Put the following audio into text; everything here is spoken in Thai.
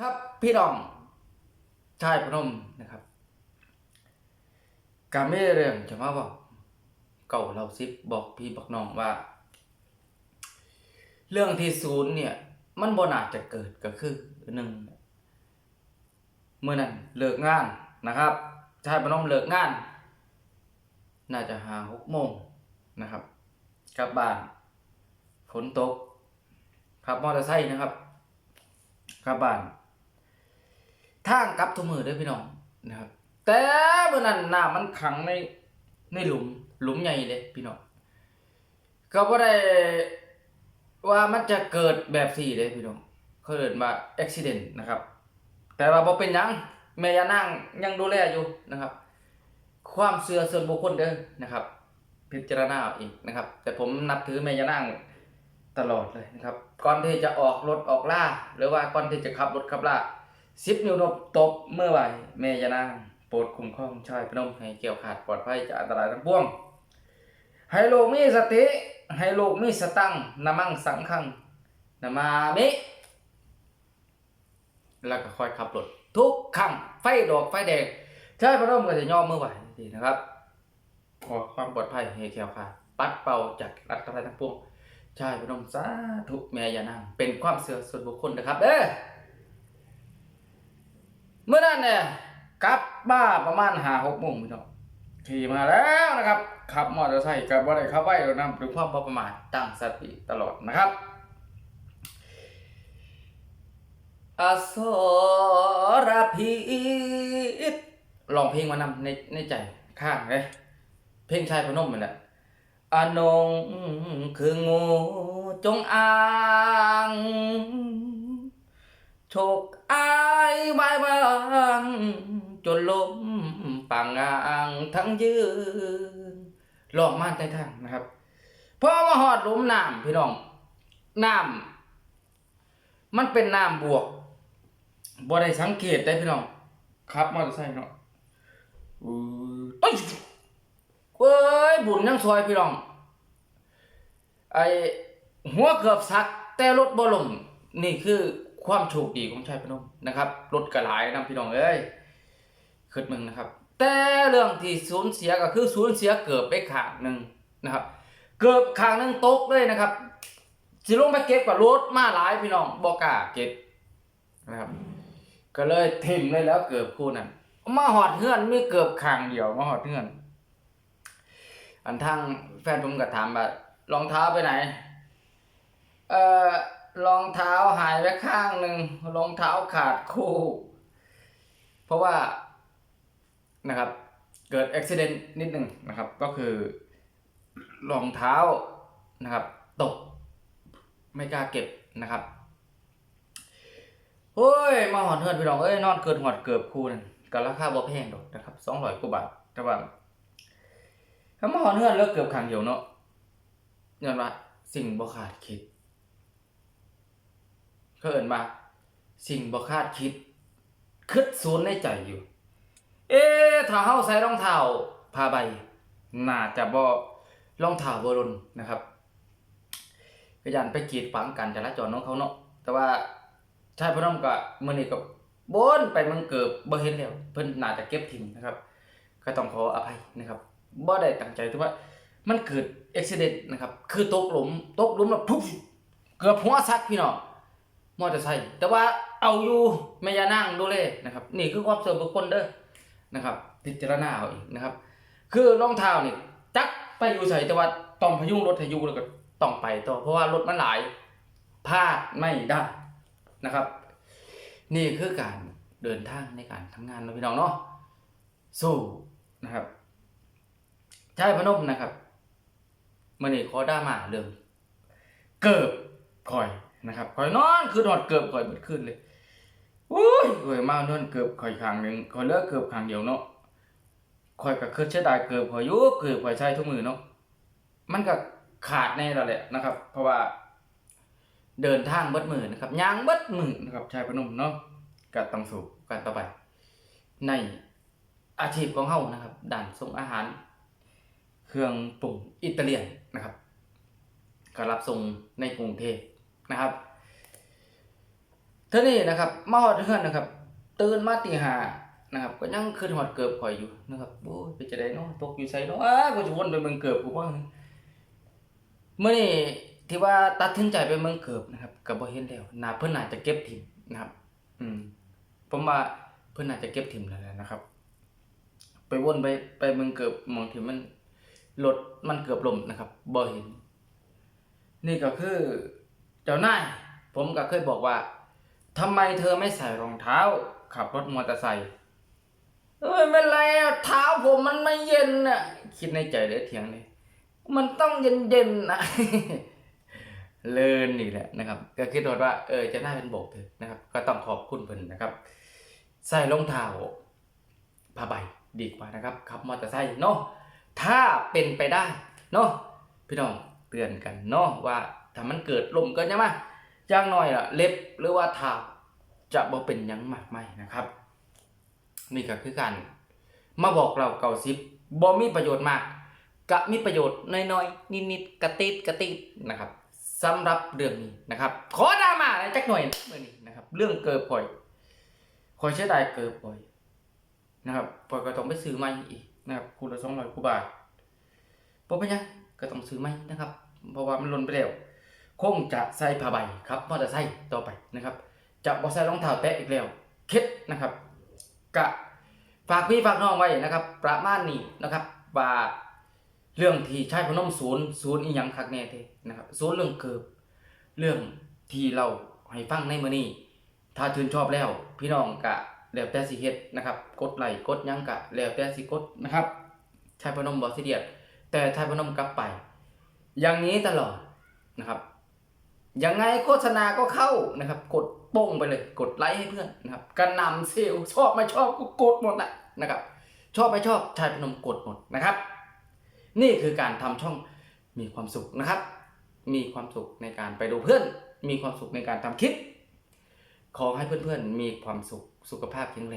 ครับพี่น้องชายพนมนะครับการไม่เรื่องจะมาบอกเก่าเราซิบบอกพี่บอกน้องว่า เรื่องที่ศูนย์เนี่ย มันบ่น่าจะเกิดก็คือหนึ่งเมื่อนั้นเลิกงานนะครับชายพนมเลิกงาน น่าจะหาหกโมงนะครับกลับบ้านฝนตกขับมอเตอร์ไซค์นะครับกลับบ้าน ทางกลับทุกมือด้อพี่น้องนะครับ แต่เมื่อนั้นน้ำมันขังในในหลุมหลุมใหญ่เลยพี่น้องก็บ่ได้ว่ามันจะเกิดแบบสี่เลยพี่น้องเขาเรียกว่าอุบิเหตุนะครับ แต่ว่าบ่เป็นยังแม่ยานางยังดูแลอยู่นะครับ ความเชื่อส่วนบุคคลเด้อนะครับ พิจารณาเองนะครับ แต่ผมนับถือแม่ยานางตลอดเลยนะครับ ก่อนที่จะออกรถออกล่า หรือว่าก่อนที่จะขับรถขับล่า สิบนิ้วนบตบเมื่อไหวแม่ยานางโปรดคุ้มครองชายพนมให้เกี่ยวขาดปลอดภัยจากอันตรายทั้งปวง ให้โลกมีสติ ให้โลกมีสตังนามังสังขังนามามิแล้วก็ค่อยขับรถทุกครั้งไฟดอกไฟแดงชายพนมก็จะย่อมเมื่อไหวทีนะครับขอความปลอดภัยให้แคล้วคลาดปัดเป่าจากอันตรายทั้งปวงชายพนมสาธุแม่ยานางเป็นความเสื่อส่วนบุคคลนะครับเด้อ เมื่อนั้นเนี่ยกลับบ้าประมาณหาหกโมงพี่น้องขี่มาแล้วนะครับขับมอเตอร์ไซค์กับว่าได้ขับไว้เรานำถึงความประมาทตั้งสติตลอดนะครับอสรพิษลองเพลงมานำในในใจข้างเลยเพลงชายพนมนี่แหละอนงคืองูจงอาง โชคอายบายบางจนล้มปังงางทั้งยืนลองมาในทางนะครับพอมาหอดลุมน้ำพี่น้องน้ำมันเป็นน้ำบวกบ่ได้สังเกตได้พี่น้องครับมอเตอร์ไซค์เนาะอือเอ้ยเว้ยบุญยังซอยพี่น้องไอหัวเกือบสักแต่รถบ่ลงนี่คือ ความโชคดีของชายพนมนะครับรถกระหลายนํพี่น้องเอ้ยคิดมึงนะครับ แต่เรื่องที่สูญเสียก็คือสูญเสียเกือบไปขางหนึ่งนะครับ เกือบขางหนึ่งตกเลยนะครับสิลงไปเก็บกับรถมาหลายพี่น้องบ่กล้าเก็บนะครับ ก็เลยทิมเลยแล้วเกือบคู่นั้นมาหอดเฮือนไมีเกือบขางเดียวมาหอดเฮือนอันทางแฟนผมก็ถามว่า รองเท้าไปไหน เอ่อ รองเท้าหายไปข้างหนึ่งรองเท้าขาดคู่ เพราะว่านะครับ เกิดอุบิเหตุนิดหนึ่งนะครับ ก็คือรองเท้านะครับ ตก ไม่กล้าเก็บนะครับโอ้ย มาหอดเฮือนพี่น้องเอ้ยนอนเกินหอดเกือบคู่นั่นก็ราคาบ่แพงดอกนะครับสองร้อยกว่าบาทแต่ว่าถ้ามาหอดเฮือนเลิกเกือบครั้งเดียวเนาะย้อนว่าสิ่งบ่คาดคิด เขาเอิ้นว่าสิ่งบ่คาดคิดคิดศูนย์ในใจอยู่ เอ๊ะถ้าเฮาใส่รองเท้าผ้าใบ น่าจะบ่รองเท้าบ่หล่นนะครับก็ยันไปกีดฝังกันจราจรของเขาเนาะแต่ว่าชายพนมก็มื้อนี้ก็บนไปเมืองเกิบบ่เห็นแล้วเพิ่นน่าจะเก็บทิ้งนะครับ ก็ต้องขออภัยนะครับบ่ได้ตั้งใจแต่ว่ามันเกิดอุบิเหตุนะครับ คือตกหลุมตกหลุมแล้วปุ๊บเกือบหัวซักพี่น้อง มอเตอร์ไซค์แต่ว่าเอาอยู่แม่ยานางดูแลยนะครับ นี่คือความเสื่อมบุคคลเด้อนะครับพิจารณาเอาเองนะครับ คือรองเท้านี่จักไปอยู่ใส่แต่ว่าต้องพยุงรถให้อยู่แล้วก็ต้องไปต่อเพราะว่ารถมันหลายพลาดไม่ได้นะครับ นี่คือการเดินทางในการทำงานนะพี่น้องเนาะสู้นะครับชายพนมนะครับมื่อนี้ขอด้ามาเรื่องเกิบคอย นะครับคอยนอนคือนอนเกิบคอยเบิดขึ้นเลยอุ้ยเว้ยมานอนเกิบคอยข้างหนึ่งคอยเลิกเกิบข้างเดียวเนาะคอยก็คือเสียดายเกิบคอยยุเกิบคอยใช้ทุกมือเนาะมันก็ขาดแน่แล้วแหละนะครับ เพราะว่า เดินทางเบิดมือนะครับย่างเบิดมือนะครับชายพนมเนาะก็ต้องสู่กันต่อไป ในอาชีพของเฮานะครับด่านส่งอาหาร เครื่องปรุงอิตาเลียนนะครับก็รับส่งในกรุงเทพ นะครับเท่านี้นะครับมาฮอดเฮือนนะครับตื่นมาตีหานะครับ ก็ยังขึ้นฮอดเกือบข่อยอยู่นะครับโอ้ยไปจะได้เนาะตกอยู่ไสเนาะอ้ากูจะวนไปเมืองเกือบกูบ่มื้อนี้ที่ว่าตัดสินใจไปเมืองเกือบนะครับก็บ่เห็นแล้วนาเพิ่นน่าจะเก็บถิ่มนะครับ อืมผมว่าเพิ่นน่าจะเก็บถิ่มแล้วนะครับ ไปวนไปไปเมืองเกือบมองที่มันรถมันเกือบล่มนะครับบ่เห็น นี่ก็คือ เจ้านายผมก็เคยบอกว่าทำไมเธอไม่ใส่รองเท้า ขับรถมอเตอร์ไซค์เอ้ยไม่เป็นไรอะเท้าผมมันไม่เย็นน่ะ คิดในใจเลยเถียงเลยมันต้องเย็นๆนะเลินนี่แหละนะครับ ก็คิดว่า เออจะน่าเป็นโบกเถอะนะครับ ก็ต้องขอบคุณเพิ่นนะครับ ใส่รองเท้าผ้าใบดีกว่านะครับขับมอเตอร์ไซค์เนาะถ้าเป็นไปได้เนาะพี่น้องเตือนกันเนาะว่า ถ้ามันเกิดลมกินใช่ไหมอย่างน้อยล่ะเล็บหรือว่าเท้าจะบ่เป็นยังมากไม่นะครับ นี่ก็คือการมาบอกเราเก่าซิบบ่มีประโยชน์มากกะมีประโยชน์น้อยๆนิดๆกระติดกระติดนะครับสำหรับเรื่องนี้นะครับ ขอดราม่าจักหน่อยนะมื้อนี้นะครับ เรื่องเกิดป่อยคอยเสียดายเกิดป่อยนะครับป่อยก็ต้องไปซื้อใหม่อีกนะครับคูละสองร้อยกว่าบาทเพราะเป็นยังก็ต้องซื้อใหม่นะครับ เพราะว่ามันล่นไปแล้ว คงจะใส่ผ้าใบครับมอเตอร์ไซค์ต่อไปนะครับ จะบ่ใส่รองเท้าแตะอีกแล้วเคล็ดนะครับกะฝากพี่ฝากน้องไว้นะครับ ประมาณนี้นะครับว่าเรื่องที่ใช้พนมศูนย์ศูนย์อีหยังคักแน่เทนะครับศูนย์เรื่องเกิบเรื่องที่เราให้ฟังในมื้อนี้ถ้าชื่นชอบแล้ว พี่น้องกะแล้วแต่สิเฮ็ดนะครับ กดไลค์กดยังกะแล้วแต่สิกดนะครับชายพนมบ่สิเดียดแต่ชายพนมกลับไป อย่างนี้ตลอดนะครับ ยังไงโฆษณาก็เข้านะครับ กดโป้งไปเลยกดไลค์ให้เพื่อนนะครับกระนำเซลล์ชอบไม่ชอบก็กดหมดแหละนะครับ ชอบไม่ชอบชายพนมกดหมดนะครับ นี่คือการทำช่องมีความสุขนะครับ มีความสุขในการไปดูเพื่อน มีความสุขในการทำคลิปขอให้เพื่อนๆมีความสุขสุขภาพแข็งแรง